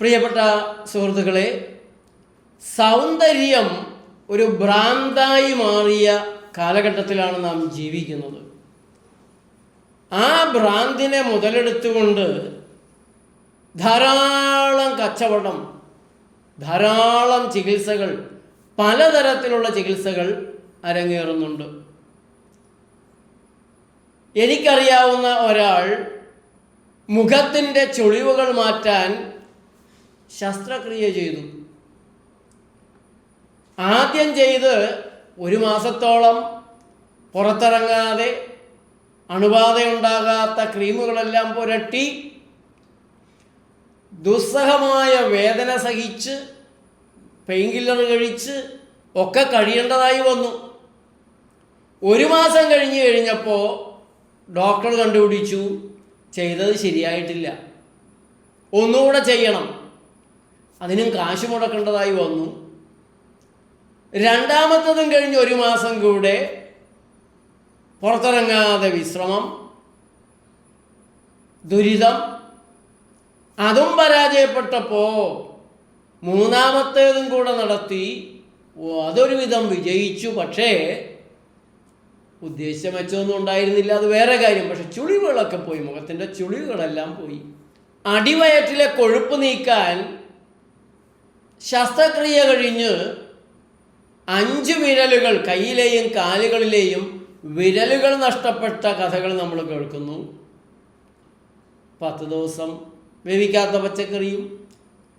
പ്രിയപ്പെട്ട സുഹൃത്തുക്കളെ സൗന്ദര്യം ഒരു ഭ്രാന്തായി മാറിയ കാലഘട്ടത്തിലാണ് നാം ജീവിക്കുന്നത്. ആ ഭ്രാന്തിനെ മുതലെടുത്തുകൊണ്ട് ധാരാളം കച്ചവടം ധാരാളം ചികിത്സകൾ പലതരത്തിലുള്ള ചികിത്സകൾ അരങ്ങേറുന്നുണ്ട്. എനിക്കറിയാവുന്ന ഒരാൾ മുഖത്തിന്റെ ചുളിവുകൾ മാറ്റാൻ ശസ്ത്രക്രിയ ചെയ്തു. ആദ്യം ചെയ്ത് ഒരു മാസത്തോളം പുറത്തിറങ്ങാതെ അണുബാധയുണ്ടാകാത്ത ക്രീമുകളെല്ലാം പുരട്ടി ദുസ്സഹമായ വേദന സഹിച്ച് പെയിൻ കില്ലർ കഴിച്ച് ഒക്കെ കഴിയേണ്ടതായി വന്നു. ഒരു മാസം കഴിഞ്ഞു കഴിഞ്ഞപ്പോൾ ഡോക്ടർ കണ്ടുപിടിച്ചു ചെയ്തത് ശരിയായിട്ടില്ല. ഒന്നുകൂടെ ചെയ്യണം. അതിനും കാശ് മുടക്കേണ്ടതായി വന്നു. രണ്ടാമത്തതും കഴിഞ്ഞ് ഒരു മാസം കൂടെ പുറത്തിറങ്ങാതെ വിശ്രമം ദുരിതം അതും പരാജയപ്പെട്ടപ്പോൾ മൂന്നാമത്തേതും കൂടെ നടത്തി അതൊരു വിധം വിജയിച്ചു. പക്ഷേ ഉദ്ദേശിച്ച മെച്ചമൊന്നും ഉണ്ടായിരുന്നില്ല. അത് വേറെ കാര്യം. പക്ഷെ ചുളിവുകളൊക്കെ പോയി. മുഖത്തിന്റെ ചുളിവുകളെല്ലാം പോയി. അടിവയറ്റിലെ കൊഴുപ്പ് നീക്കാൻ ശസ്ത്രക്രിയ കഴിഞ്ഞ് അഞ്ച് വിരലുകൾ കയ്യിലെയും കാലുകളിലെയും വിരലുകൾ നഷ്ടപ്പെട്ട കഥകൾ നമ്മൾ കേൾക്കുന്നു. പത്ത് ദിവസം വേവിക്കാത്ത പച്ചക്കറിയും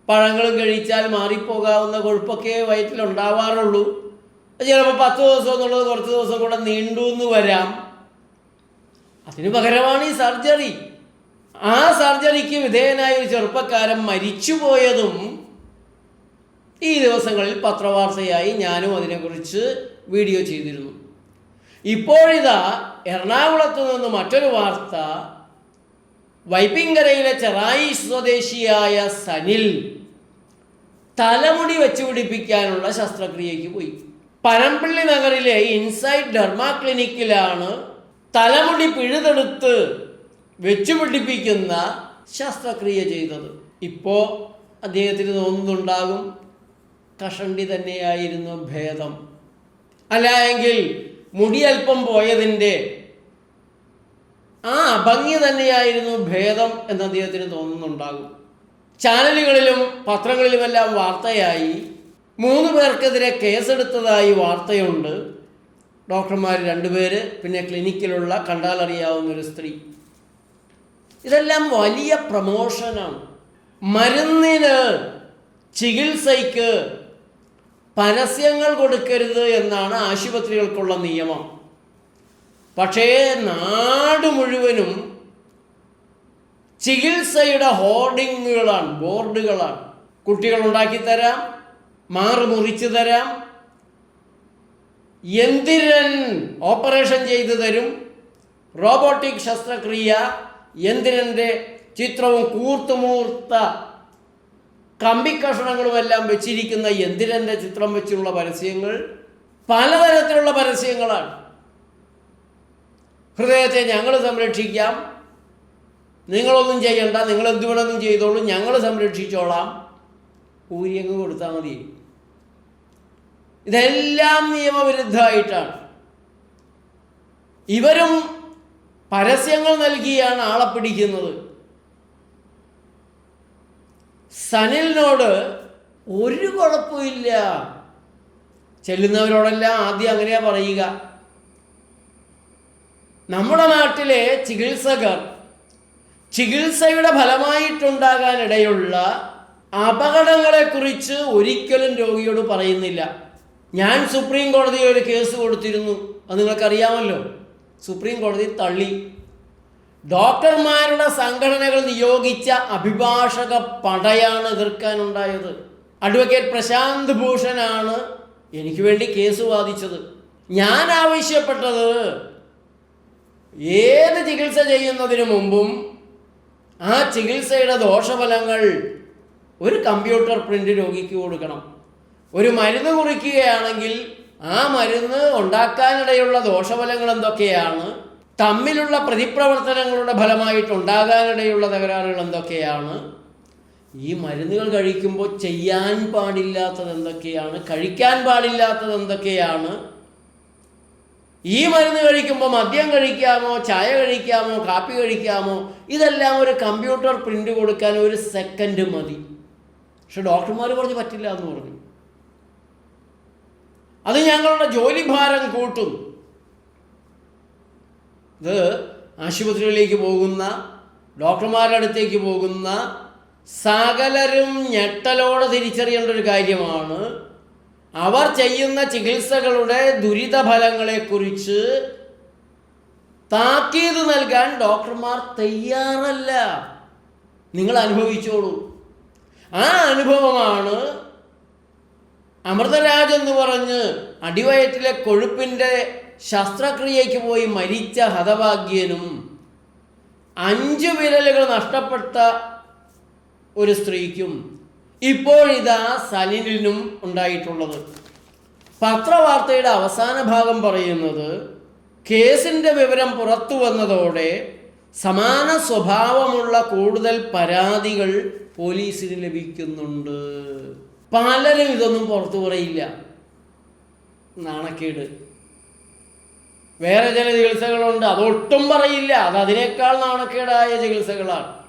പഴങ്ങളും കഴിച്ചാൽ മാറിപ്പോകാവുന്ന കൊഴുപ്പൊക്കെ വയറ്റിലുണ്ടാവാറുള്ളൂ ചിലപ്പോൾ പത്ത് ദിവസം എന്നുള്ളത് കുറച്ച് ദിവസം കൂടെ നീണ്ടു എന്ന് വരാം. അതിന് പകരമാണ് ഈ സർജറി. ആ സർജറിക്ക് വിധേയനായ ഒരു ചെറുപ്പക്കാരൻ മരിച്ചുപോയതും ഈ ദിവസങ്ങളിൽ പത്രവാർത്തയായി ഞാനും അതിനെക്കുറിച്ച് വീഡിയോ ചെയ്തിരുന്നു. ഇപ്പോഴിതാ എറണാകുളത്ത് നിന്ന് മറ്റൊരു വാർത്ത. വൈപ്പിങ്കരയിലെ ചെറായി സ്വദേശിയായ സനിൽ തലമുടി വെച്ച് പിടിപ്പിക്കാനുള്ള ശസ്ത്രക്രിയയ്ക്ക് പോയി. പനമ്പിള്ളി നഗറിലെ ഇൻസൈഡ് ഡെർമാ ക്ലിനിക്കിലാണ് തലമുടി പിഴുതെടുത്ത് വെച്ചു പിടിപ്പിക്കുന്ന ശസ്ത്രക്രിയ ചെയ്തത്. ഇപ്പോൾ അദ്ദേഹത്തിന് തോന്നുന്നുണ്ടാകും കഷണ്ടി തന്നെയായിരുന്നു ഭേദം. അല്ല എങ്കിൽ മുടി അല്പം പോയതിന്റെ ആ ഭംഗി തന്നെയായിരുന്നു ഭേദം എന്ന് അദ്ദേഹത്തിന് തോന്നുന്നുണ്ടാകും. ചാനലുകളിലും പത്രങ്ങളിലുമെല്ലാം വാർത്തയായി മൂന്ന് പേർക്കെതിരെ കേസെടുത്തതായി വാർത്തയുണ്ട്. ഡോക്ടർമാർ രണ്ടുപേര് പിന്നെ ക്ലിനിക്കിലുള്ള കണ്ടാലറിയാവുന്ന ഒരു സ്ത്രീ. ഇതെല്ലാം വലിയ പ്രമോഷനാണ്. മരുന്നിന് ചികിത്സയ്ക്ക് പരസ്യങ്ങൾ കൊടുക്കരുത് എന്നാണ് ആശുപത്രികൾക്കുള്ള നിയമം. പക്ഷേ നാട് മുഴുവനും ചികിത്സയുടെ ഹോർഡിങ്ങുകളാണ് ബോർഡുകളാണ്. കുട്ടികൾ ഉണ്ടാക്കി തരാം മാറ് മുറിച്ചു തരാം. എന്തിരൻ ഓപ്പറേഷൻ ചെയ്തു തരും? റോബോട്ടിക് ശസ്ത്രക്രിയ എന്തിരന്റെ ചിത്രവും കൂർത്തുമൂർത്ത കമ്പിക്കഷണങ്ങളുമെല്ലാം വെച്ചിരിക്കുന്ന എന്തിരന്റെ ചിത്രം വെച്ചുള്ള പരസ്യങ്ങൾ പലതരത്തിലുള്ള പരസ്യങ്ങളാണ്. ഹൃദയത്തെ ഞങ്ങൾ സംരക്ഷിക്കാം. നിങ്ങളൊന്നും ചെയ്യണ്ട. നിങ്ങൾ എന്ത് വേണമെന്നും ചെയ്തോളൂ. ഞങ്ങൾ സംരക്ഷിച്ചോളാം. ഊരിയങ്ങ് കൊടുത്താൽ മതി. ഇതെല്ലാം നിയമവിരുദ്ധമായിട്ടാണ്. ഇവരും പരസ്യങ്ങൾ നൽകിയാണ് ആളെ പിടിക്കുന്നത്. സനിലിനോട് ഒരു കുഴപ്പമില്ല. ചെല്ലുന്നവരോടെല്ലാം ആദ്യം അങ്ങനെയാ പറയുക. നമ്മുടെ നാട്ടിലെ ചികിത്സകർ ചികിത്സയുടെ ഫലമായിട്ടുണ്ടാകാനിടയുള്ള അപകടങ്ങളെക്കുറിച്ച് ഒരിക്കലും രോഗിയോട് പറയുന്നില്ല. ഞാൻ സുപ്രീം കോടതിയിൽ ഒരു കേസ് കൊടുത്തിരുന്നു. അത് നിങ്ങൾക്കറിയാമല്ലോ. സുപ്രീം കോടതി തള്ളി. ഡോക്ടർമാരുടെ സംഘടനകൾ നിയോഗിച്ച അഭിഭാഷക പടയാണ് എതിർക്കാനുണ്ടായത്. അഡ്വക്കേറ്റ് പ്രശാന്ത് ഭൂഷണാണ് എനിക്ക് വേണ്ടി കേസ് വാദിച്ചത്. ഞാൻ ആവശ്യപ്പെട്ടത് ഏത് ചികിത്സ ചെയ്യുന്നതിന് മുമ്പും ആ ചികിത്സയുടെ ദോഷഫലങ്ങൾ ഒരു കമ്പ്യൂട്ടർ പ്രിന്റ് രോഗിക്ക് കൊടുക്കണം. ഒരു മരുന്ന് കുറിക്കുകയാണെങ്കിൽ ആ മരുന്ന് ഉണ്ടാക്കാനിടയുള്ള ദോഷഫലങ്ങൾ എന്തൊക്കെയാണ്? തമ്മിലുള്ള പ്രതിപ്രവർത്തനങ്ങളുടെ ഫലമായിട്ട് ഉണ്ടാകാനിടയുള്ള തകരാറുകൾ എന്തൊക്കെയാണ്? ഈ മരുന്നുകൾ കഴിക്കുമ്പോൾ ചെയ്യാൻ പാടില്ലാത്തത് എന്തൊക്കെയാണ്? കഴിക്കാൻ പാടില്ലാത്തത് എന്തൊക്കെയാണ്? ഈ മരുന്ന് കഴിക്കുമ്പോൾ മദ്യം കഴിക്കാമോ? ചായ കഴിക്കാമോ? കാപ്പി കഴിക്കാമോ? ഇതെല്ലാം ഒരു കമ്പ്യൂട്ടർ പ്രിന്റ് കൊടുക്കാൻ ഒരു സെക്കൻഡ് മതി. പക്ഷെ ഡോക്ടർമാർ പറഞ്ഞ് പറ്റില്ല എന്ന് പറഞ്ഞു. അത് ഞങ്ങളുടെ ജോലിഭാരം കൂട്ടും. ഇത് ആശുപത്രികളിലേക്ക് പോകുന്ന ഡോക്ടർമാരുടെ അടുത്തേക്ക് പോകുന്ന സകലരും ഞെട്ടലോടെ തിരിച്ചറിയേണ്ട ഒരു കാര്യമാണ്. അവർ ചെയ്യുന്ന ചികിത്സകളുടെ ദുരിതഫലങ്ങളെക്കുറിച്ച് താക്കീത് നൽകാൻ ഡോക്ടർമാർ തയ്യാറല്ല. നിങ്ങൾ അനുഭവിച്ചോളൂ. ആ അനുഭവമാണ് അമൃതരാജ് എന്ന് പറഞ്ഞ് അടിവയറ്റിലെ കൊഴുപ്പിന്റെ ശസ്ത്രക്രിയയ്ക്ക് പോയി മരിച്ച ഹതഭാഗ്യനും അഞ്ചു വിരലുകൾ നഷ്ടപ്പെട്ട ഒരു സ്ത്രീക്കും ഇപ്പോഴിതാ സലിലിനും ഉണ്ടായിട്ടുള്ളത്. പത്രവാർത്തയുടെ അവസാന ഭാഗം പറയുന്നത് കേസിന്റെ വിവരം പുറത്തു വന്നതോടെ സമാന സ്വഭാവമുള്ള കൂടുതൽ പരാതികൾ പോലീസിന് ലഭിക്കുന്നുണ്ട്. പലരും ഇതൊന്നും പുറത്തു പറയില്ല. നാണക്കേട്. വേറെ ചില ചികിത്സകളുണ്ട്. അതൊട്ടും പറയില്ല. അത് അതിനേക്കാൾ നാണക്കേടായ ചികിത്സകളാണ്.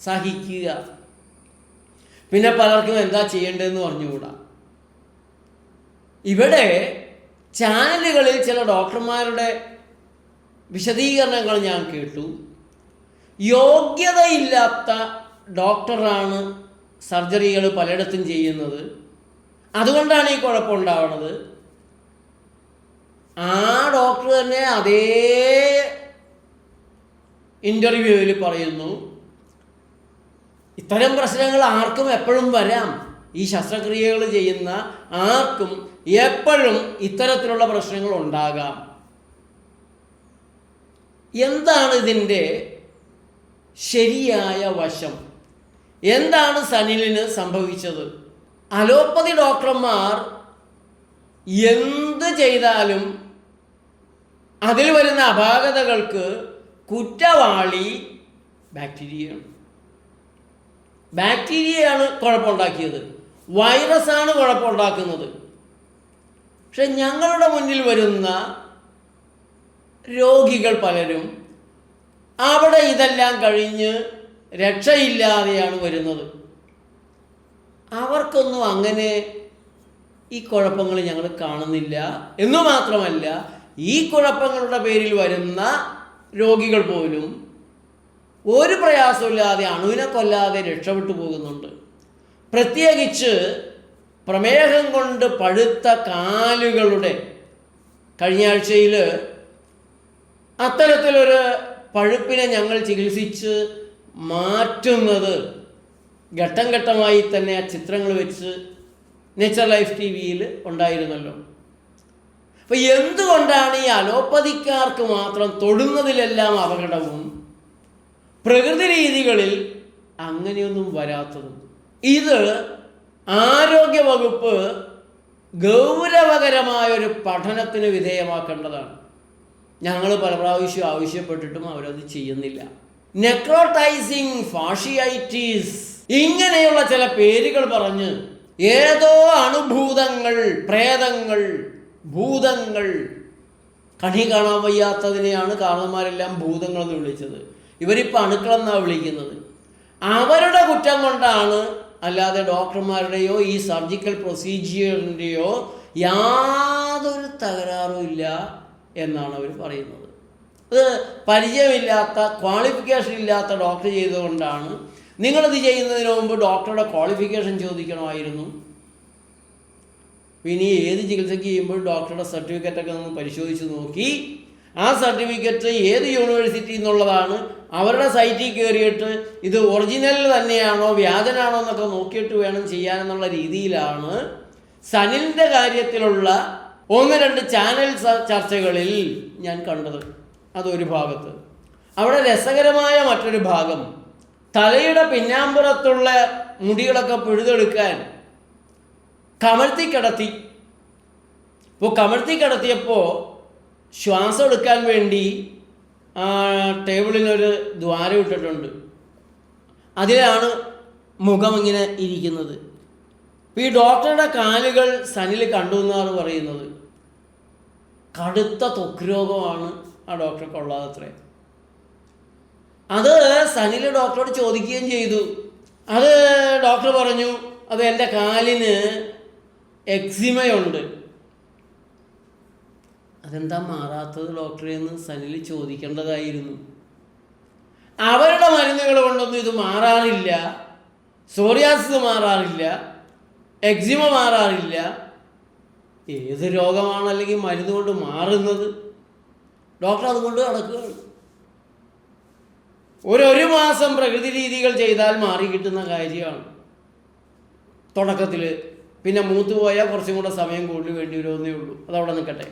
സഹിക്കുക. പിന്നെ പലർക്കും എന്താ ചെയ്യേണ്ടതെന്ന് പറഞ്ഞുകൂടാ? ഇവിടെ ചാനലുകളിൽ ചില ഡോക്ടർമാരുടെ വിശദീകരണങ്ങൾ ഞാൻ കേട്ടു. യോഗ്യതയില്ലാത്ത ഡോക്ടറാണ് സർജറികൾ പലയിടത്തും ചെയ്യുന്നത്. അതുകൊണ്ടാണ് ഈ കുഴപ്പമുണ്ടാവുന്നത് ആ തന്നെ അതേ ഇന്റർവ്യൂവിൽ പറയുന്നു. ഇത്തരം പ്രശ്നങ്ങൾ ആർക്കും എപ്പോഴും വരാം. ഈ ശസ്ത്രക്രിയകൾ ചെയ്യുന്ന ആർക്കും എപ്പോഴും ഇത്തരത്തിലുള്ള പ്രശ്നങ്ങൾ ഉണ്ടാകാം. എന്താണ് ഇതിന്റെ ശരിയായ വശം? എന്താണ് സനിലിന് സംഭവിച്ചത്? അലോപ്പതി ഡോക്ടർമാർ എന്ത് ചെയ്താലും അതിൽ വരുന്ന അപാകതകൾക്ക് കുറ്റവാളി ബാക്ടീരിയയാണ്. ബാക്ടീരിയയാണ് കുഴപ്പമുണ്ടാക്കിയത്. വൈറസാണ് കുഴപ്പമുണ്ടാക്കുന്നത്. പക്ഷെ ഞങ്ങളുടെ മുന്നിൽ വരുന്ന രോഗികൾ പലരും അവിടെ ഇതെല്ലാം കഴിഞ്ഞ് രക്ഷയില്ലാതെയാണ് വരുന്നത്. അവർക്കൊന്നും അങ്ങനെ ഈ കുഴപ്പങ്ങൾ ഞങ്ങൾ കാണുന്നില്ല. എന്നു മാത്രമല്ല ഈ കുഴപ്പങ്ങളുടെ പേരിൽ വരുന്ന രോഗികൾ പോലും ഒരു പ്രയാസമില്ലാതെ അണുവിനെ കൊല്ലാതെ രക്ഷപ്പെട്ടു പോകുന്നുണ്ട്. പ്രത്യേകിച്ച് പ്രമേഹം കൊണ്ട് പഴുത്ത കാലുകളുടെ കഴിഞ്ഞ ആഴ്ചയിൽ അത്തരത്തിലൊരു പഴുപ്പിനെ ഞങ്ങൾ ചികിത്സിച്ച് മാറ്റുന്നത് ഘട്ടം ഘട്ടമായി തന്നെ ആ ചിത്രങ്ങൾ വെച്ച് നേച്ചർ ലൈഫ് ടി വിയിൽ ഉണ്ടായിരുന്നല്ലോ. അപ്പോൾ എന്തുകൊണ്ടാണ് ഈ അലോപ്പതിക്കാർക്ക് മാത്രം തൊടുന്നതിലെല്ലാം അപകടവും പ്രകൃതി രീതികളിൽ അങ്ങനെയൊന്നും വരാത്തതും? ഇത് ആരോഗ്യ വകുപ്പ് ഗൗരവകരമായ ഒരു പഠനത്തിന് വിധേയമാക്കേണ്ടതാണ്. ഞങ്ങൾ പല പ്രാവശ്യം ആവശ്യപ്പെട്ടിട്ടും അവരത് ചെയ്യുന്നില്ല. നെക്രോട്ടൈസിങ് ഫാഷിയൈറ്റീസ് ഇങ്ങനെയുള്ള ചില പേരുകൾ പറഞ്ഞ് ഏതോ അണുഭൂതങ്ങൾ പ്രേതങ്ങൾ ഭൂതങ്ങൾ. കണി കാണാൻ വയ്യാത്തതിനെയാണ് ഭൂതങ്ങൾ എന്ന് വിളിച്ചത്. ഇവരിപ്പോൾ അണുക്കളെന്നാണ് വിളിക്കുന്നത്. അവരുടെ കുറ്റം കൊണ്ടാണ് അല്ലാതെ ഡോക്ടർമാരുടെയോ ഈ സർജിക്കൽ പ്രൊസീജിയറിന്റെയോ യാതൊരു തകരാറും ഇല്ല എന്നാണ് അവർ പറയുന്നത്. അത് പരിചയമില്ലാത്ത ക്വാളിഫിക്കേഷൻ ഇല്ലാത്ത ഡോക്ടർ ചെയ്തുകൊണ്ടാണ്. നിങ്ങളിത് ചെയ്യുന്നതിന് മുമ്പ് ഡോക്ടറുടെ ക്വാളിഫിക്കേഷൻ ചോദിക്കണമായിരുന്നു. ഇനി ഏത് ചികിത്സയ്ക്ക് ചെയ്യുമ്പോൾ ഡോക്ടറുടെ സർട്ടിഫിക്കറ്റൊക്കെ ഒന്ന് പരിശോധിച്ച് നോക്കി. ആ സർട്ടിഫിക്കറ്റ് ഏത് യൂണിവേഴ്സിറ്റി എന്നുള്ളതാണ് അവരുടെ സൈറ്റിൽ കയറിയിട്ട് ഇത് ഒറിജിനൽ തന്നെയാണോ വ്യാജനാണോ എന്നൊക്കെ നോക്കിയിട്ട് വേണം ചെയ്യാനെന്നുള്ള രീതിയിലാണ് സനിലിന്റെ കാര്യത്തിലുള്ള ഒന്ന് രണ്ട് ചാനൽ ചർച്ചകളിൽ ഞാൻ കണ്ടത്. അതൊരു ഭാഗത്ത്. അവിടെ രസകരമായ മറ്റൊരു ഭാഗം. തലയുടെ പിന്നാമ്പുറത്തുള്ള മുടികളൊക്കെ പിഴുതെടുക്കാൻ കമഴ്ത്തി കിടത്തി അപ്പോൾ കമഴ്ത്തി കിടത്തിയപ്പോൾ ശ്വാസം എടുക്കാൻ വേണ്ടി ആ ടേബിളിനൊരു ദ്വാരം ഇട്ടിട്ടുണ്ട്. അതിലാണ് മുഖം ഇങ്ങനെ ഇരിക്കുന്നത്. ഈ ഡോക്ടറുടെ കാലുകൾ സനിൽ കണ്ടു എന്നാണ് പറയുന്നത്. കടുത്ത ത്വക്ക് രോഗമാണ് ആ ഡോക്ടർക്കുള്ളത് അത്രേ. അത് സനിൽ ഡോക്ടറോട് ചോദിക്കുകയും ചെയ്തു. അത് ഡോക്ടർ പറഞ്ഞു അത് എന്റെ കാലിന് എക്സിമയുണ്ട് അതെന്താ മാറാത്തത് ഡോക്ടറെ എന്ന് സനിൽ ചോദിക്കേണ്ടതായിരുന്നു. അവരുടെ മരുന്നുകൾ കൊണ്ടൊന്നും ഇത് മാറാറില്ല. സോറിയാസിസ് മാറാറില്ല. എക്സിമ മാറാറില്ല. ഏത് രോഗമാണ് അല്ലെങ്കിൽ മരുന്ന് കൊണ്ട് മാറുന്നത്? ഡോക്ടർ അതുകൊണ്ട് നടക്കുകയാണ്. ഒരു ഒരു മാസം പ്രകൃതി രീതികൾ ചെയ്താൽ മാറി കിട്ടുന്ന കാര്യമാണ്. തുടക്കത്തിൽ പിന്നെ മൂത്ത് പോയാൽ കുറച്ചും കൂടെ സമയം കൂടുതൽ വേണ്ടി വരുമെന്നേ ഉള്ളൂ. അതവിടെ നിൽക്കട്ടെ.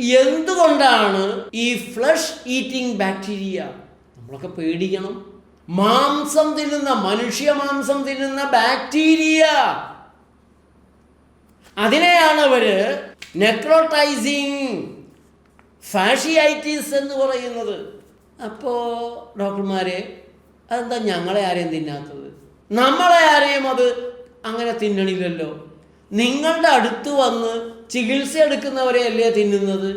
എന്തുകൊണ്ടാണ് ഈ ഫ്ലഷ് ഈറ്റിംഗ് ബാക്ടീരിയ നമ്മളൊക്കെ പേടിക്കണം? മാംസം തിന്നുന്ന മനുഷ്യ മാംസം തിന്നുന്ന ബാക്ടീരിയ. അതിനെയാണ് അവർ നെക്രോട്ടൈസിങ് ഫാഷിയൈറ്റിസ് എന്ന് പറയുന്നത്. അപ്പോ ഡോക്ടർമാരെ അതെന്താ ഞങ്ങളെ ആരെയും തിന്നാത്തത്? നമ്മളെ ആരെയും അത് അങ്ങനെ തിന്നണില്ലല്ലോ. നിങ്ങളുടെ അടുത്ത് വന്ന് ചികിത്സ എടുക്കുന്നവരെ അല്ലേ തിന്നുന്നത്?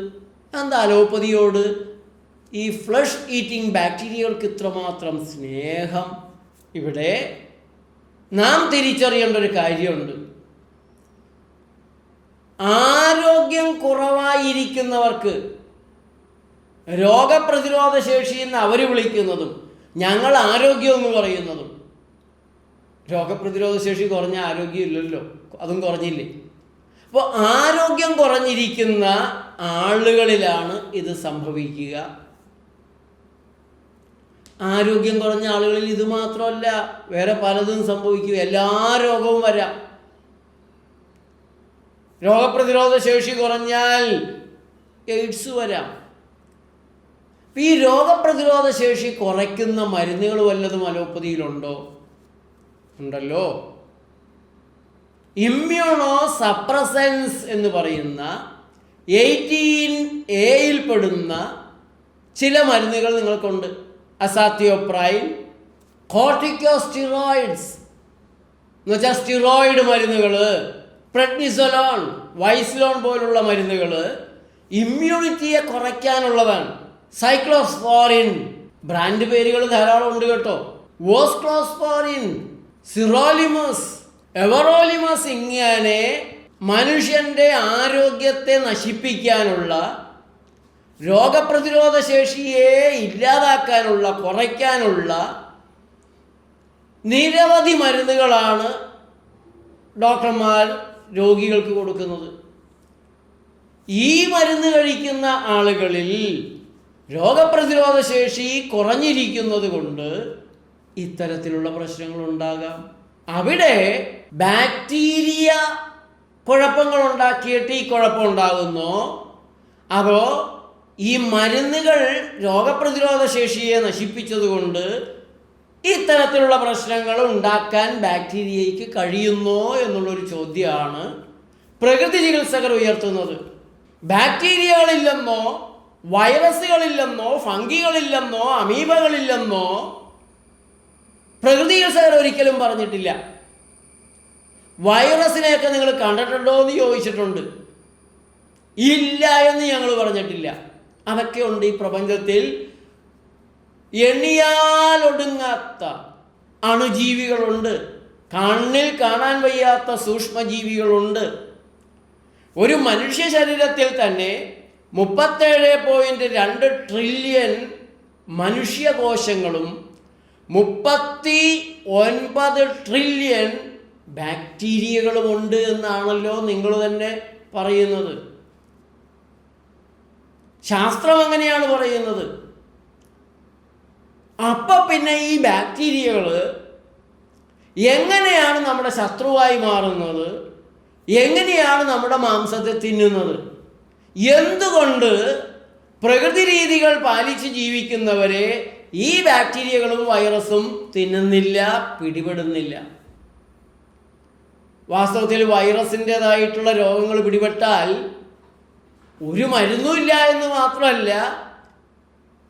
എന്താ അലോപ്പതിയോട്? ഈ ഫ്ലഷ് ഈറ്റിംഗ് ബാക്ടീരിയകൾക്ക് ഇത്രമാത്രം സ്നേഹം. ഇവിടെ നാം തിരിച്ചറിയേണ്ട ഒരു കാര്യമുണ്ട്. ആരോഗ്യം കുറവായിരിക്കുന്നവർക്ക് രോഗപ്രതിരോധ ശേഷി എന്ന് അവർ വിളിക്കുന്നതും ഞങ്ങൾ ആരോഗ്യം എന്ന് പറയുന്നതും രോഗപ്രതിരോധ ശേഷി കുറഞ്ഞ ആരോഗ്യം ഇല്ലല്ലോ അതും കുറഞ്ഞില്ലേ? അപ്പോൾ ആരോഗ്യം കുറഞ്ഞിരിക്കുന്ന ആളുകളിലാണ് ഇത് സംഭവിക്കുക. ആരോഗ്യം കുറഞ്ഞ ആളുകളിൽ ഇത് മാത്രമല്ല വേറെ പലതും സംഭവിക്കും. എല്ലാ രോഗവും വരാം. രോഗപ്രതിരോധ ശേഷി കുറഞ്ഞാൽ എയ്ഡ്സ് വരാം. ഈ രോഗപ്രതിരോധ ശേഷി കുറയ്ക്കുന്ന മരുന്നുകൾ വല്ലതും അലോപ്പതിയിലുണ്ടോ? ഉണ്ടല്ലോ. ഇമ്മ്യൂണോ സപ്രസൻസ് എന്ന് പറയുന്ന എയ്റ്റീൻ എയിൽ പെടുന്ന ചില മരുന്നുകൾ നിങ്ങൾക്കുണ്ട്. Azathioprine corticosteroids. എന്ന് വെച്ചാൽ സ്റ്റിറോയിഡ് മരുന്നുകൾ പ്രെഡ്നിസോലോൺ വൈസ്ലോൺ പോലുള്ള മരുന്നുകൾ ഇമ്മ്യൂണിറ്റിയെ കുറയ്ക്കാനുള്ളതാണ്. സൈക്ലോസ്ഫോറിൻ. ബ്രാൻഡ് പേരുകൾ ധാരാളം ഉണ്ട് കേട്ടോ. വോസ്ക്ലോസ്ഫോറിൻ സിറോലിമസ് എവറോലിമസ് ഇങ്ങനെ മനുഷ്യന്റെ ആരോഗ്യത്തെ നശിപ്പിക്കാനുള്ള രോഗപ്രതിരോധ ശേഷിയെ ഇല്ലാതാക്കാനുള്ള കുറയ്ക്കാനുള്ള നിരവധി മരുന്നുകളാണ് ഡോക്ടർമാർ രോഗികൾക്ക് കൊടുക്കുന്നത്. ഈ മരുന്ന് കഴിക്കുന്ന ആളുകളിൽ രോഗപ്രതിരോധ ശേഷി കുറഞ്ഞിരിക്കുന്നത് കൊണ്ട് ഇത്തരത്തിലുള്ള പ്രശ്നങ്ങൾ ഉണ്ടാകാം അവിടെ ബാക്ടീരിയ കുഴപ്പങ്ങൾ ഉണ്ടാക്കിയിട്ട് ഈ കുഴപ്പം ഉണ്ടാകുന്നു അതോ ഈ മരുന്നുകൾ രോഗപ്രതിരോധ ശേഷിയെ നശിപ്പിച്ചതുകൊണ്ട് ഇത്തരത്തിലുള്ള പ്രശ്നങ്ങൾ ഉണ്ടാക്കാൻ ബാക്ടീരിയയ്ക്ക് കഴിയുന്നോ എന്നുള്ളൊരു ചോദ്യമാണ് പ്രകൃതി ചികിത്സകർ ഉയർത്തുന്നത്. ബാക്ടീരിയകളില്ലെന്നോ വൈറസുകളില്ലെന്നോ ഫംഗികളില്ലെന്നോ അമീബകളില്ലെന്നോ പ്രകൃതി ചികിത്സകർ ഒരിക്കലും പറഞ്ഞിട്ടില്ല. വൈറസിനെയൊക്കെ നിങ്ങൾ കണ്ടിട്ടുണ്ടോ എന്ന് ചോദിച്ചിട്ടുണ്ട്. ഇല്ല എന്ന് ഞങ്ങൾ പറഞ്ഞിട്ടില്ല. അതൊക്കെ ഉണ്ട് ഈ പ്രപഞ്ചത്തിൽ. എണ്ണിയാലൊടുങ്ങാത്ത അണുജീവികളുണ്ട്. കണ്ണിൽ കാണാൻ വയ്യാത്ത സൂക്ഷ്മജീവികളുണ്ട്. ഒരു മനുഷ്യ ശരീരത്തിൽ തന്നെ മുപ്പത്തേഴ് പോയിന്റ് രണ്ട് ട്രില്യൺ മനുഷ്യകോശങ്ങളും മുപ്പത്തി ഒൻപത് ട്രില്യൺ ബാക്ടീരിയകളുമുണ്ട് എന്നാണല്ലോ നിങ്ങൾ തന്നെ പറയുന്നത്. ശാസ്ത്രം അങ്ങനെയാണ് പറയുന്നത്. അപ്പൊ പിന്നെ ഈ ബാക്ടീരിയകൾ എങ്ങനെയാണ് നമ്മുടെ ശത്രുവായി മാറുന്നത്? എങ്ങനെയാണ് നമ്മുടെ മാംസത്തെ തിന്നുന്നത്? എന്തുകൊണ്ട് പ്രകൃതി രീതികൾ പാലിച്ച് ജീവിക്കുന്നവരെ ഈ ബാക്ടീരിയകളും വൈറസും തിന്നുന്നില്ല പിടിപെടുന്നില്ല. വാസ്തവത്തിൽ വൈറസിന്റെതായിട്ടുള്ള രോഗങ്ങൾ പിടിപെട്ടാൽ ഒരു മരുന്നുമില്ല എന്ന് മാത്രമല്ല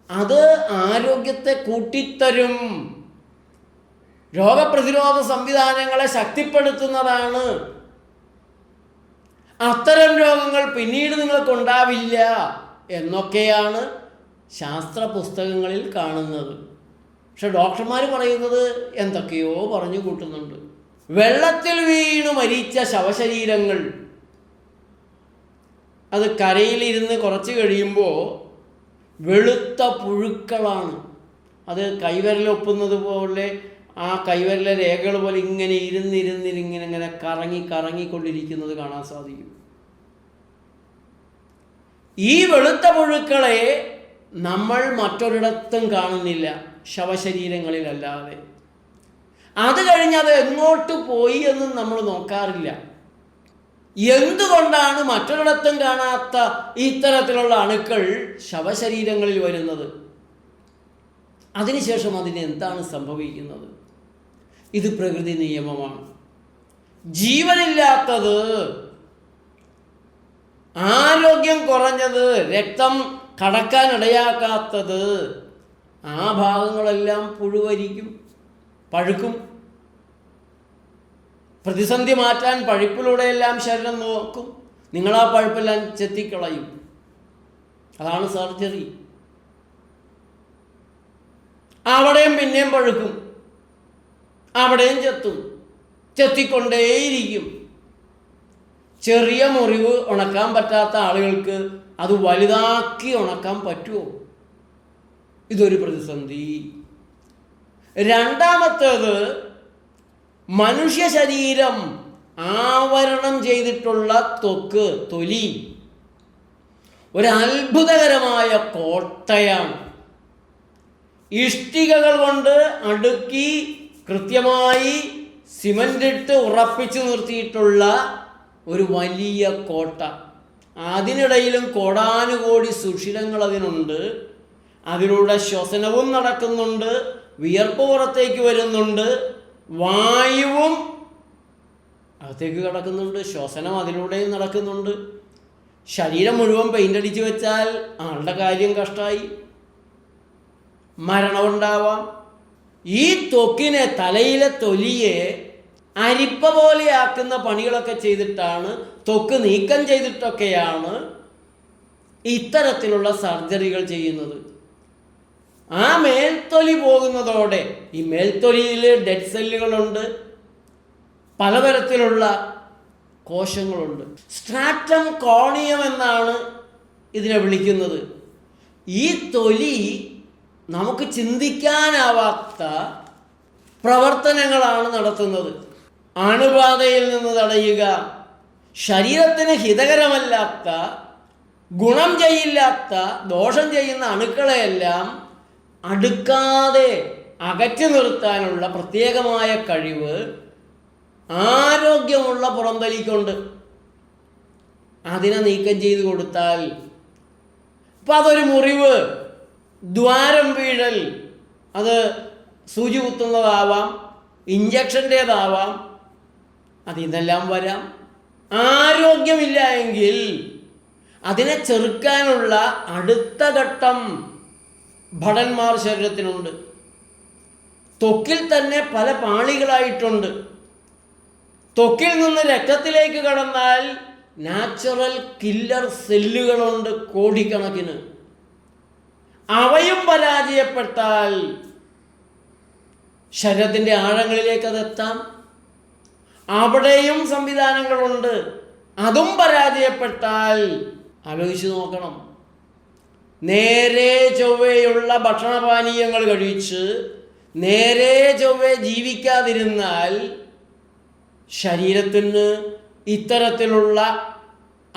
അത് ആരോഗ്യത്തെ കൂട്ടിത്തരും. രോഗപ്രതിരോധ സംവിധാനങ്ങളെ ശക്തിപ്പെടുത്തുന്നതാണ്. അത്തരം രോഗങ്ങൾ പിന്നീട് നിങ്ങൾക്കുണ്ടാവില്ല എന്നൊക്കെയാണ് ശാസ്ത്ര പുസ്തകങ്ങളിൽ കാണുന്നത്. പക്ഷെ ഡോക്ടർമാർ പറയുന്നത് എന്തൊക്കെയോ പറഞ്ഞു കൂട്ടുന്നുണ്ട്. വെള്ളത്തിൽ വീണു മരിച്ച ശവശരീരങ്ങൾ. അത് കരയിലിരുന്ന് കുറച്ച് കഴിയുമ്പോൾ വെളുത്ത പുഴുക്കളാണ്. അത് കൈവരലൊപ്പുന്നത് പോലെ ആ കൈവരലെ രേഖകൾ പോലെ ഇങ്ങനെ ഇരുന്നിരുന്നിരിങ്ങനെ ഇങ്ങനെ കറങ്ങി കറങ്ങിക്കൊണ്ടിരിക്കുന്നത് കാണാൻ സാധിക്കും. ഈ വെളുത്ത പുഴുക്കളെ നമ്മൾ മറ്റൊരിടത്തും കാണുന്നില്ല ശവശരീരങ്ങളിലല്ലാതെ. അത് കഴിഞ്ഞ് അത് എങ്ങോട്ട് പോയി എന്നും നമ്മൾ നോക്കാറില്ല. എന്തുകൊണ്ടാണ് മറ്റൊരിടത്തും കാണാത്ത ഇത്തരത്തിലുള്ള അണുക്കൾ ശവശരീരങ്ങളിൽ വരുന്നത്? അതിനുശേഷം അതിന് എന്താണ് സംഭവിക്കുന്നത്? ഇത് പ്രകൃതി നിയമമാണ്. ജീവനില്ലാത്തത് ആരോഗ്യം കുറഞ്ഞത് രക്തം കടക്കാനിടയാക്കാത്തത് ആ ഭാഗങ്ങളെല്ലാം പുഴുവരിക്കും പഴുക്കും. പ്രതിസന്ധി മാറ്റാൻ പഴുപ്പിലൂടെയെല്ലാം ശരീരം നോക്കും. നിങ്ങൾ ആ പഴുപ്പെല്ലാം ചെത്തിക്കളയും. അതാണ് സർജറി അവിടെയും പിന്നെയും പഴുക്കും. അവിടെയും ചെത്തും. ചെത്തിക്കൊണ്ടേയിരിക്കും. ചെറിയ മുറിവ് ഉണക്കാൻ പറ്റാത്ത ആളുകൾക്ക് അത് വലുതാക്കി ഉണക്കാൻ പറ്റുമോ ഇതൊരു പ്രതിസന്ധി. രണ്ടാമത്തേത് മനുഷ്യ ശരീരം ആവരണം ചെയ്തിട്ടുള്ള തൊക്ക് തൊലി. ഒരു അത്ഭുതകരമായ കോട്ടയാണ്. ഇഷ്ടികകൾ കൊണ്ട് അടുക്കി കൃത്യമായി സിമന്റ് ഇട്ട് ഉറപ്പിച്ചു നിർത്തിയിട്ടുള്ള ഒരു വലിയ കോട്ട. അതിനിടയിലും കോടാനുകോടി സുഷിരങ്ങൾ അതിനുണ്ട്. അതിലൂടെ ശ്വസനവും നടക്കുന്നുണ്ട് വിയർപ്പ് പുറത്തേക്ക് വരുന്നുണ്ട് വായുവും അകത്തേക്ക് കിടക്കുന്നുണ്ട് ശ്വസനം അതിലൂടെയും നടക്കുന്നുണ്ട്. ശരീരം മുഴുവൻ പെയിന്റ് അടിച്ച് വെച്ചാൽ ആളുടെ കാര്യം കഷ്ടമായി മരണമുണ്ടാവാം. ഈ ത്വക്കിനെ തലയിലെ തൊലിയെ അരിപ്പ പോലെയാക്കുന്ന പണികളൊക്കെ ചെയ്തിട്ടാണ് തൊക്ക് നീക്കം ചെയ്തിട്ടൊക്കെയാണ് ഇത്തരത്തിലുള്ള സർജറികൾ ചെയ്യുന്നത്. ആ മേൽത്തൊലി പോകുന്നതോടെ ഈ മേൽത്തൊലിയിൽ ഡെഡ് സെല്ലുകളുണ്ട് പലതരത്തിലുള്ള കോശങ്ങളുണ്ട്. സ്ട്രാറ്റം കോണിയം എന്നാണ് ഇതിനെ വിളിക്കുന്നത്. ഈ തൊലി നമുക്ക് ചിന്തിക്കാനാവാത്ത പ്രവർത്തനങ്ങളാണ് നടത്തുന്നത്. അണുബാധയിൽ നിന്ന് തടയുക ശരീരത്തിന് ഹിതകരമല്ലാത്ത ഗുണം ചെയ്യില്ലാത്ത ദോഷം ചെയ്യുന്ന അണുക്കളെയെല്ലാം അടുക്കാതെ അകറ്റി നിർത്താനുള്ള പ്രത്യേകമായ കഴിവ് ആരോഗ്യമുള്ള പുറംതലിക്കുണ്ട് അതിനെ നീക്കം ചെയ്ത് കൊടുത്താൽ. ഇപ്പം അതൊരു മുറിവ് ദ്വാരം വീഴൽ അത് സൂചി കുത്തുന്നതാവാം ഇഞ്ചക്ഷന്റേതാവാം അതിന്നെല്ലാം വരാം. ആരോഗ്യമില്ല എങ്കിൽ അതിനെ ചെറുക്കാനുള്ള അടുത്ത ഘട്ടം ഭടന്മാർ ശരീരത്തിനുണ്ട്. ത്വക്കിൽ തന്നെ പല പാളികളായിട്ടുണ്ട്. ത്വക്കിൽ നിന്ന് രക്തത്തിലേക്ക് കടന്നാൽ നാച്ചുറൽ കില്ലർ സെല്ലുകളുണ്ട് കോടിക്കണക്കിന്. അവയും പരാജയപ്പെട്ടാൽ ശരീരത്തിന്റെ ആഴങ്ങളിലേക്ക് അതെത്താം. അവിടെയും സംവിധാനങ്ങളുണ്ട്. അതും പരാജയപ്പെട്ടാൽ ആലോചിച്ച് നോക്കണം. നേരെ ചൊവ്വയുള്ള ഭക്ഷണപാനീയങ്ങൾ കഴിച്ച് നേരെ ചൊവ്വെ ജീവിക്കാതിരുന്നാൽ ശരീരത്തിന് ഇത്തരത്തിലുള്ള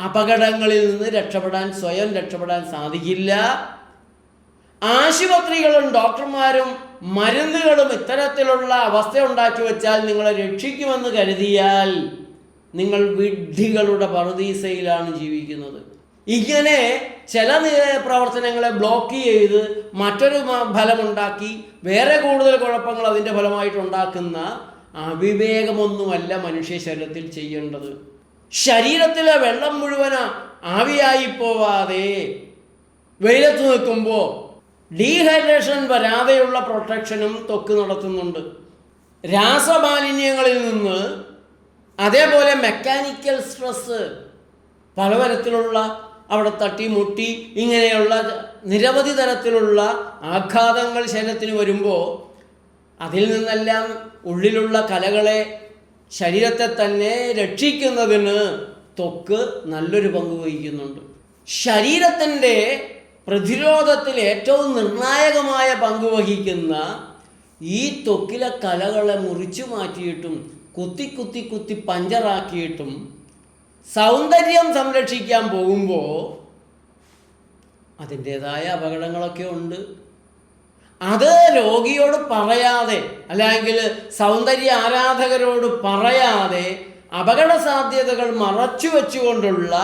അപകടങ്ങളിൽ നിന്ന് രക്ഷപ്പെടാൻ സ്വയം രക്ഷപ്പെടാൻ സാധിക്കില്ല. ആശുപത്രികളും ഡോക്ടർമാരും മരുന്നുകളും ഇത്തരത്തിലുള്ള അവസ്ഥ ഉണ്ടാക്കി വെച്ചാൽ നിങ്ങളെ രക്ഷിക്കുമെന്ന് കരുതിയാൽ നിങ്ങൾ വിഡ്ഢികളുടെ പറുദീസയിലാണ് ജീവിക്കുന്നത്. ഇങ്ങനെ ചില പ്രവർത്തനങ്ങളെ ബ്ലോക്ക് ചെയ്ത് മറ്റൊരു ഫലമുണ്ടാക്കി വേറെ കൂടുതൽ കുഴപ്പങ്ങൾ അതിന്റെ ഫലമായിട്ടുണ്ടാക്കുന്ന അവിവേകമൊന്നുമല്ല മനുഷ്യ ശരീരത്തിൽ ചെയ്യേണ്ടത്. ശരീരത്തിലെ വെള്ളം മുഴുവൻ ആവിയായി പോവാതെ വെയിലത്ത് നിൽക്കുമ്പോൾ ഡീഹൈഡ്രേഷൻ വരാതെയുള്ള പ്രൊട്ടക്ഷനും ത്വക്ക് നടത്തുന്നുണ്ട്. രാസമാലിന്യങ്ങളിൽ നിന്ന് അതേപോലെ മെക്കാനിക്കൽ സ്ട്രെസ് പലതരത്തിലുള്ള അവിടെ തട്ടി മുട്ടി ഇങ്ങനെയുള്ള നിരവധി തരത്തിലുള്ള ആഘാതങ്ങൾ ശരീരത്തിന് വരുമ്പോൾ അതിൽ നിന്നെല്ലാം ഉള്ളിലുള്ള കലകളെ ശരീരത്തെ തന്നെ രക്ഷിക്കുന്നതിന് തൊക്ക് നല്ലൊരു പങ്ക് വഹിക്കുന്നുണ്ട്. ശരീരത്തിന്റെ പ്രതിരോധത്തിൽ ഏറ്റവും നിർണായകമായ പങ്ക് വഹിക്കുന്ന ഈ ത്വക്കിലെ കലകളെ മുറിച്ചു മാറ്റിയിട്ടും കുത്തി കുത്തി കുത്തി പഞ്ചറാക്കിയിട്ടും സൗന്ദര്യം സംരക്ഷിക്കാൻ പോകുമ്പോൾ അതിന്റേതായ അപകടങ്ങളൊക്കെ ഉണ്ട്. അത് രോഗിയോട് പറയാതെ അല്ലെങ്കിൽ സൗന്ദര്യ ആരാധകരോട് പറയാതെ അപകട സാധ്യതകൾ മറച്ചു വെച്ചുകൊണ്ടുള്ള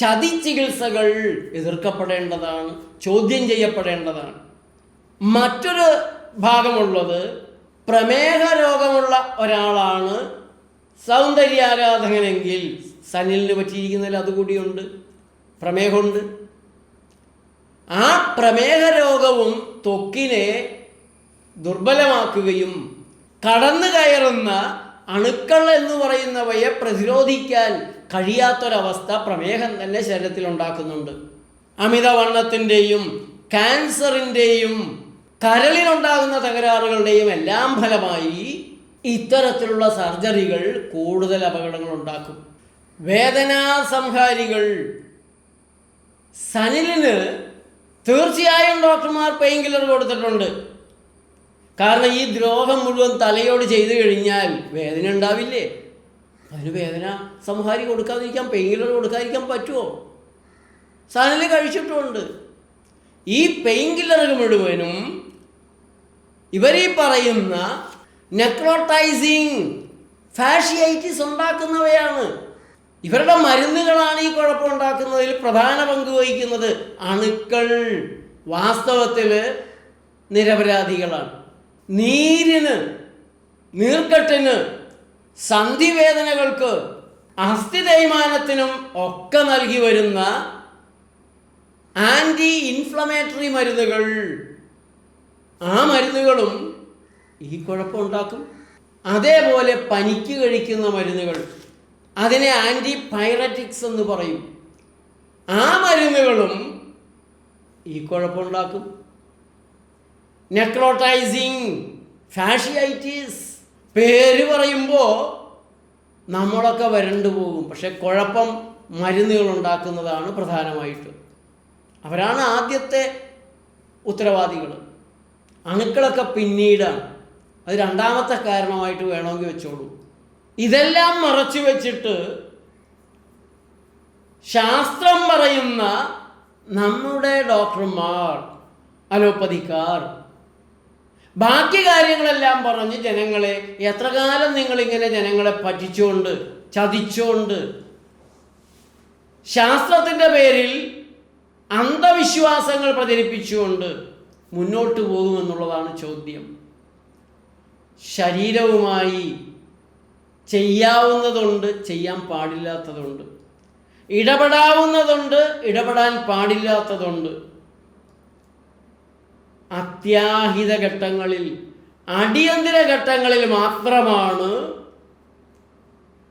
ചതി ചികിത്സകൾ എതിർക്കപ്പെടേണ്ടതാണ് ചോദ്യം ചെയ്യപ്പെടേണ്ടതാണ്. മറ്റൊരു ഭാഗമുള്ളത് പ്രമേഹ രോഗമുള്ള ഒരാളാണ് സൗന്ദര്യാരാധകനെങ്കിൽ സനിലിന് പറ്റിയിരിക്കുന്നതിൽ അതുകൂടിയുണ്ട് പ്രമേഹമുണ്ട്. ആ പ്രമേഹ രോഗവും ത്വക്കിനെ ദുർബലമാക്കുകയും കടന്നു കയറുന്ന അണുക്കൾ എന്ന് പറയുന്നവയെ പ്രതിരോധിക്കാൻ കഴിയാത്തൊരവസ്ഥ പ്രമേഹം തന്നെ ശരീരത്തിൽ ഉണ്ടാക്കുന്നുണ്ട്. അമിതവണ്ണത്തിന്റെയും ക്യാൻസറിന്റെയും കരളിലുണ്ടാകുന്ന തകരാറുകളുടെയും എല്ലാം ഫലമായി ഇത്തരത്തിലുള്ള സർജറികൾ കൂടുതൽ അപകടങ്ങൾ ഉണ്ടാക്കും. വേദനാ സംഹാരികൾ സനിലിന് തീർച്ചയായും ഡോക്ടർമാർ പെയിൻ കില്ലർ കൊടുത്തിട്ടുണ്ട്. കാരണം ഈ ദ്രോഹം മുഴുവൻ തലയോട് ചെയ്തു കഴിഞ്ഞാൽ വേദന ഉണ്ടാവില്ലേ? അതിന് വേദന സംഹാരി കൊടുക്കാതിരിക്കാൻ പെയിൻ കില്ലർ കൊടുക്കാതിരിക്കാൻ പറ്റുമോ സാധനം കഴിച്ചിട്ടുമുണ്ട് ഈ പെയിൻ കില്ലറുകൾ മുഴുവനും ഇവരീ പറയുന്ന നെക്രോട്ടൈസിങ് ഫാഷിയൈറ്റിസ് ഉണ്ടാക്കുന്നവയാണ്. ഇവരുടെ മരുന്നുകളാണ് ഈ കുഴപ്പമുണ്ടാക്കുന്നതിൽ പ്രധാന പങ്ക് വഹിക്കുന്നത്. അണുക്കൾ വാസ്തവത്തിൽ നിരപരാധികളാണ്. നീരിന് നീർക്കെട്ടിന് സന്ധിവേദനകൾക്ക് അസ്ഥി തേയ്മാനത്തിനും ഒക്കെ നൽകി വരുന്ന ആന്റി ഇൻഫ്ലമേറ്ററി മരുന്നുകൾ. ആ മരുന്നുകളും ഈ കുഴപ്പമുണ്ടാക്കും. അതേപോലെ പനിക്ക് കഴിക്കുന്ന മരുന്നുകൾ. അതിനെ ആന്റി പൈററ്റിക്സ് എന്ന് പറയും. ആ മരുന്നുകളും ഈ കുഴപ്പമുണ്ടാക്കും. നെക്രോട്ടൈസിങ് ഫാഷിയൈറ്റീസ് പേര് പറയുമ്പോൾ നമ്മളൊക്കെ വരണ്ടു പോകും. പക്ഷെ കുഴപ്പം മരുന്നുകൾ ഉണ്ടാക്കുന്നതാണ് പ്രധാനമായിട്ട്. അവരാണ് ആദ്യത്തെ ഉത്തരവാദികൾ അണുക്കളൊക്കെ പിന്നീടാണ്. അത് രണ്ടാമത്തെ കാരണമായിട്ട് വേണമെങ്കിൽ വെച്ചോളൂ. ഇതെല്ലാം മറച്ചു വെച്ചിട്ട് ശാസ്ത്രം പറയുന്ന നമ്മുടെ ഡോക്ടർമാർ അലോപ്പതിക്കാർ ബാക്കി കാര്യങ്ങളെല്ലാം പറഞ്ഞ് ജനങ്ങളെ എത്ര കാലം നിങ്ങളിങ്ങനെ ജനങ്ങളെ പറ്റിച്ചുകൊണ്ട് ചതിച്ചുകൊണ്ട് ശാസ്ത്രത്തിന്റെ പേരിൽ അന്ധവിശ്വാസങ്ങൾ പ്രചരിപ്പിച്ചുകൊണ്ട് മുന്നോട്ട് പോകുമെന്നുള്ളതാണ് ചോദ്യം. ശരീരവുമായി ചെയ്യാവുന്നതുണ്ട് ചെയ്യാൻ പാടില്ലാത്തതുണ്ട്. ഇടപെടാവുന്നതുണ്ട് ഇടപെടാൻ പാടില്ലാത്തതുണ്ട്. അത്യാഹിത ഘട്ടങ്ങളിൽ അടിയന്തര ഘട്ടങ്ങളിൽ മാത്രമാണ്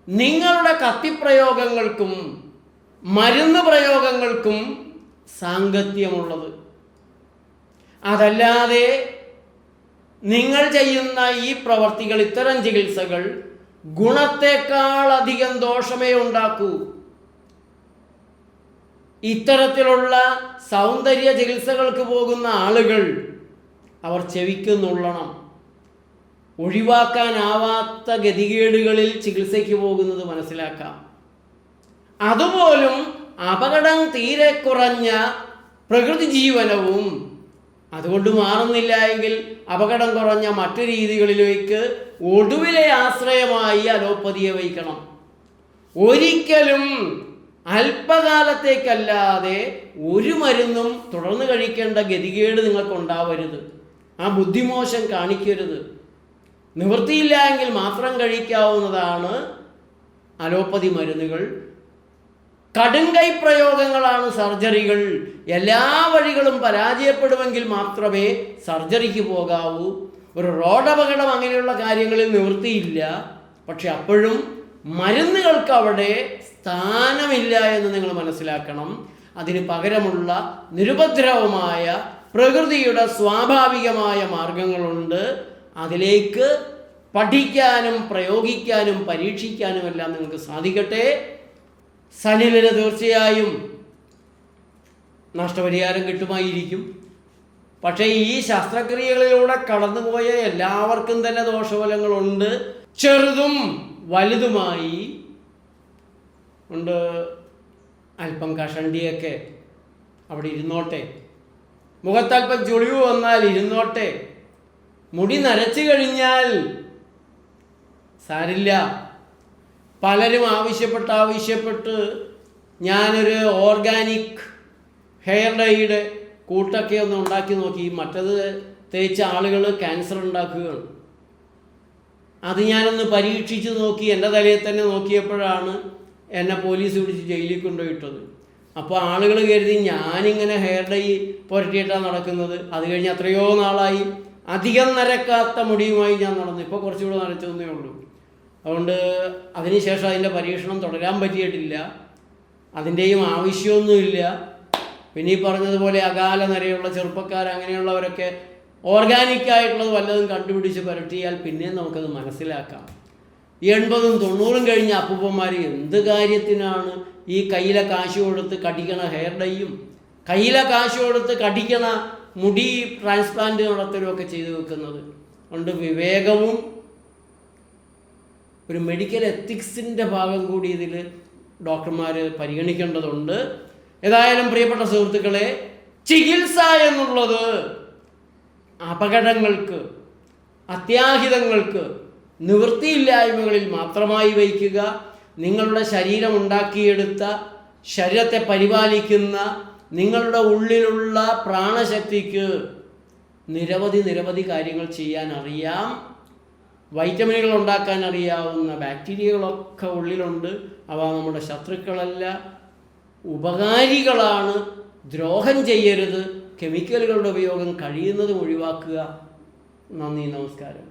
നിങ്ങളുടെ കത്തിപ്രയോഗങ്ങൾക്കും മരുന്ന് പ്രയോഗങ്ങൾക്കും സാങ്കത്യമുള്ളത്. അതല്ലാതെ നിങ്ങൾ ചെയ്യുന്ന ഈ പ്രവർത്തികൾ ഇത്തരം ചികിത്സകൾ ഗുണത്തെക്കാൾ അധികം ദോഷമേ ഉണ്ടാക്കൂ. ഇത്തരത്തിലുള്ള സൗന്ദര്യ ചികിത്സകൾക്ക് പോകുന്ന ആളുകൾ അവർ ചെവിക്കുന്നുള്ളണം ഒഴിവാക്കാനാവാത്ത ഗതികേടുകളിൽ ചികിത്സയ്ക്ക് പോകുന്നത് മനസ്സിലാക്കാം. അതുപോലും അപകടം തീരെ കുറഞ്ഞ പ്രകൃതി ജീവനവും അതുകൊണ്ട് മാറുന്നില്ല എങ്കിൽ അപകടം കുറഞ്ഞ മറ്റു രീതികളിലേക്ക് ഒടുവിലെ ആശ്രയമായി അലോപ്പതിയെ വഹിക്കണം. ഒരിക്കലും അല്പകാലത്തേക്കല്ലാതെ ഒരു മരുന്നും തുടർന്ന് കഴിക്കേണ്ട ഗതികേട് നിങ്ങൾക്ക് ഉണ്ടാവരുത് ആ ബുദ്ധിമോശം കാണിക്കരുത്. നിവൃത്തിയില്ല എങ്കിൽ മാത്രം കഴിക്കാവുന്നതാണ് അലോപ്പതി മരുന്നുകൾ. കടുങ്കൈ പ്രയോഗങ്ങളാണ് സർജറികൾ. എല്ലാ വഴികളും പരാജയപ്പെടുമെങ്കിൽ മാത്രമേ സർജറിക്ക് പോകാവൂ. ഒരു റോഡ് അപകടം അങ്ങനെയുള്ള കാര്യങ്ങളിൽ നിവൃത്തിയില്ല. പക്ഷെ അപ്പോഴും മരുന്നുകൾക്ക് അവിടെ സ്ഥാനമില്ല എന്ന് നിങ്ങൾ മനസ്സിലാക്കണം. അതിന് പകരമുള്ള നിരുപദ്രവമായ പ്രകൃതിയുടെ സ്വാഭാവികമായ മാർഗങ്ങളുണ്ട്. അതിലേക്ക് പഠിക്കാനും പ്രയോഗിക്കാനും പരീക്ഷിക്കാനും എല്ലാം നിങ്ങൾക്ക് സാധിക്കട്ടെ. സനിലിന് തീർച്ചയായും നഷ്ടപരിഹാരം കിട്ടുമായിരിക്കും. പക്ഷേ ഈ ശസ്ത്രക്രിയകളിലൂടെ കടന്നുപോയ എല്ലാവർക്കും തന്നെ ദോഷഫലങ്ങളുണ്ട്. ചെറുതും വലുതുമായി ഉണ്ട്. അല്പം കഷണ്ടിയൊക്കെ അവിടെ ഇരുന്നോട്ടെ. മുഖത്തല്പം ചുളിവ് വന്നാൽ ഇരുന്നോട്ടെ. മുടി നരച്ചു കഴിഞ്ഞാൽ സാരില്ല. പലരും ആവശ്യപ്പെട്ട് ആവശ്യപ്പെട്ട് ഞാനൊരു ഓർഗാനിക് ഹെയർ ഡൈയുടെ കൂട്ടൊക്കെ ഒന്ന് ഉണ്ടാക്കി നോക്കി. മറ്റത് തേച്ച ആളുകൾ ക്യാൻസർ ഉണ്ടാക്കുകയാണ്. അത് ഞാനൊന്ന് പരീക്ഷിച്ച് നോക്കി എന്റെ തലയിൽ തന്നെ നോക്കിയപ്പോഴാണ് എന്നെ പോലീസ് പിടിച്ച് ജയിലിൽ കൊണ്ടുപോയിട്ടത്. അപ്പോൾ ആളുകൾ കരുതി ഞാനിങ്ങനെ ഹെയർ ഡൈ പുരട്ടിയിട്ടാണ് നടക്കുന്നത്. അത് കഴിഞ്ഞ് എത്രയോ നാളായി. അധികം നരക്കാത്ത മുടിയുമായി ഞാൻ നടന്നു. ഇപ്പോൾ കുറച്ചുകൂടെ നരച്ചതെന്നേ ഉള്ളൂ. അതുകൊണ്ട് അതിനുശേഷം അതിന്റെ പരീക്ഷണം തുടരാൻ പറ്റിയിട്ടില്ല. അതിന്റെയും ആവശ്യമൊന്നുമില്ല. പിന്നെ ഈ പറഞ്ഞതുപോലെ അകാല നിരയുള്ള ചെറുപ്പക്കാർ അങ്ങനെയുള്ളവരൊക്കെ ഓർഗാനിക്കായിട്ടുള്ളത് വല്ലതും കണ്ടുപിടിച്ച് പുരട്ടിയാൽ പിന്നെ നമുക്കത് മനസ്സിലാക്കാം. എൺപതും തൊണ്ണൂറും കഴിഞ്ഞ അപ്പൂപ്പന്മാർ എന്ത് കാര്യത്തിനാണ് ഈ കയ്യിലെ കാശ് കൊടുത്ത് കടിക്കണ ഹെയർ ഡൈയും കയ്യിലെ കാശ് കൊടുത്ത് കടിക്കണ മുടി ട്രാൻസ്പ്ലാന്റ് നടത്തലുമൊക്കെ ചെയ്തു വെക്കുന്നത് അതുകൊണ്ട് വിവേകവും ഒരു മെഡിക്കൽ എത്തിക്സിന്റെ ഭാഗം കൂടി ഇതിൽ ഡോക്ടർമാർ പരിഗണിക്കേണ്ടതുണ്ട്. ഏതായാലും പ്രിയപ്പെട്ട സുഹൃത്തുക്കളെ ചികിത്സ എന്നുള്ളത് അപകടങ്ങൾക്ക് അത്യാഹിതങ്ങൾക്ക് നിവൃത്തിയില്ലായ്മകളിൽ മാത്രമായി വയ്ക്കുക നിങ്ങളുടെ ശരീരം ഉണ്ടാക്കിയെടുത്ത ശരീരത്തെ പരിപാലിക്കുന്ന നിങ്ങളുടെ ഉള്ളിലുള്ള പ്രാണശക്തിക്ക് നിരവധി നിരവധി കാര്യങ്ങൾ ചെയ്യാൻ അറിയാം വൈറ്റമിനുകൾ ഉണ്ടാക്കാൻ അറിയാവുന്ന ബാക്ടീരിയകളൊക്കെ ഉള്ളിലുണ്ട്. അവ നമ്മുടെ ശത്രുക്കളല്ല. ഉപകാരികളാണ്. ദ്രോഹം ചെയ്യരുത്. കെമിക്കലുകളുടെ ഉപയോഗം കഴിയുന്നതും ഒഴിവാക്കുക. നന്ദി നമസ്കാരം.